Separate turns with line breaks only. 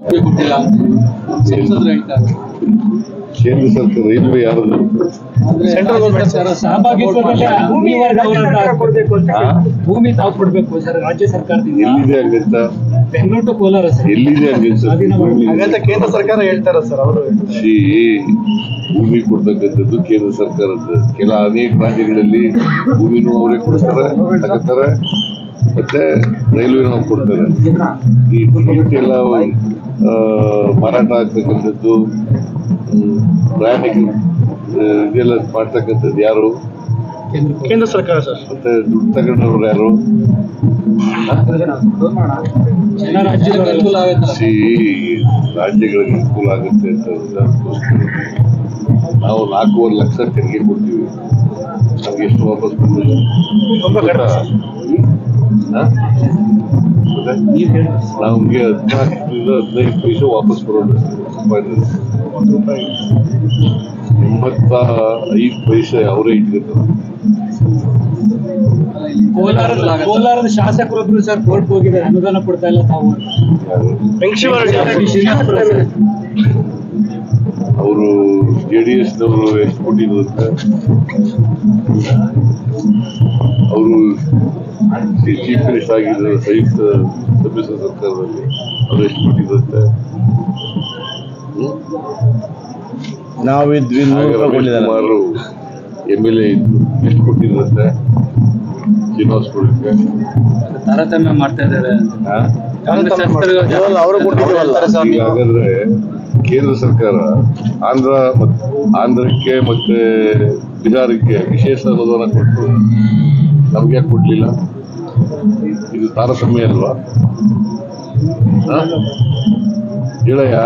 ಕೊಟ್ಟಿಲ್ಲ ಸಂಸದರು ಹೇಳ್ತಾರೆ
ಕೇಂದ್ರ ಸರ್ಕಾರ ರೈಲ್ವೆ
ಯಾರು ಭೂಮಿ ತಾವು ಕೊಡ್ಬೇಕು ಸರ್ ರಾಜ್ಯ ಸರ್ಕಾರದಿಂದ
ಎಲ್ಲಿದೆ ಹಂಗಂತ
ಬೆಂಗಳೂರು ಟು ಕೋಲಾರ ಸರ್.
ಎಲ್ಲಿದೆ ಹಾಗಂತ
ಕೇಂದ್ರ ಸರ್ಕಾರ ಹೇಳ್ತಾರ ಸರ್ ಅವರು
ಭೂಮಿ ಕೊಡ್ತಕ್ಕಂಥದ್ದು ಕೇಂದ್ರ ಸರ್ಕಾರದ ಕೆಲ ಅನೇಕ ರಾಜ್ಯಗಳಲ್ಲಿ ಭೂಮಿನೂ ಅವರೇ ಕೊಡ್ತಾರೆ ತಗೋತಾರೆ. ಮತ್ತೆ ರೈಲ್ವೆ ನಾವು ಕೊಡ್ತಾರೆ. ಈ ಆ, ಮಾರಾಟ ಆಗ್ತಕ್ಕಂಥದ್ದು ಬ್ರ್ಯಾಂಡಿಂಗ್ ಪ್ರಯಾಣಿಕರು ಇದೆಲ್ಲ ಮಾಡ್ತಕ್ಕಂಥದ್ದು ಯಾರು?
ಕೇಂದ್ರ ಸರ್ಕಾರ ಸರ್.
ಮತ್ತೆ ದುಡ್ಡು ತಗೊಂಡವ್ರು ಯಾರು? ಸಿ ರಾಜ್ಯಗಳಿಗೆ ಅನುಕೂಲ ಆಗುತ್ತೆ ಅಂತ ನಾವು ನಾಲ್ಕೂವರೆ ಲಕ್ಷ ತೆರಿಗೆ ಕೊಡ್ತೀವಿ. ನಮ್ಗೆ ಎಷ್ಟು ವಾಪಸ್ ಬಂದಿಲ್ಲ ನಮ್ಗೆ ಹದಿನಾಲ್ಕರಿಂದ ಹದಿನೈದು ಪೈಸೆ ವಾಪಸ್ ಬರೋದು ರೂಪಾಯಿನಲ್ಲಿ. ಎಂಬತ್ತ ಐದು ಪೈಸೆ ಅವರೇ ಇಟ್ಕೊತಾರೆ
ಕೋಲಾರದ ಕೋಲಾರದ ಶಾಸಕರೊಬ್ರು ಸರ್ ಕೋರ್ಟ್ ಹೋಗಿದ್ದಾರೆ ಅನುದಾನ ಕೊಡ್ತಾ ಇಲ್ಲ ತಾವು.
ಅವರು ಜೆ ಡಿ ಎಸ್ನವರು ಎಷ್ಟು ಕೊಟ್ಟಿದ್ರು ಅಂತ. ಅವರು ಚೀಫ್ ಮಿನಿಸ್ಟರ್ ಆಗಿದ್ರು ಸಂಯುಕ್ತ ಸಮ್ಮಿಶ್ರ ಸರ್ಕಾರದಲ್ಲಿ. ಅವರು ಎಷ್ಟು ಕೊಟ್ಟಿದ್ರು ಅಂತ
ನಾವಿದ್ವಿ
ಸುಮಾರು ಎಂ ಎಲ್ ಎ ಇದ್ರು. ಎಷ್ಟು ಕೊಟ್ಟಿದ್ರು ಅಂತ. ಶ್ರೀನಿವಾಸ್ ಕೊಡಕ್ಕೆ
ತಾರತಮ್ಯ ಮಾಡ್ತಾ ಇದ್ದಾರೆ
ಹಾಗಾದ್ರೆ ಕೇಂದ್ರ ಸರ್ಕಾರ ಆಂಧ್ರ ಆಂಧ್ರಕ್ಕೆ ಮತ್ತೆ ಬಿಹಾರಕ್ಕೆ ವಿಶೇಷ ಅನುದಾನ ಕೊಟ್ಟು ನಮ್ಗೆ ಯಾಕೆ ಕೊಡ್ಲಿಲ್ಲ ಇದು ತಾರತಮ್ಯ ಅಲ್ವಾ? ಹೇಳಯ್ಯ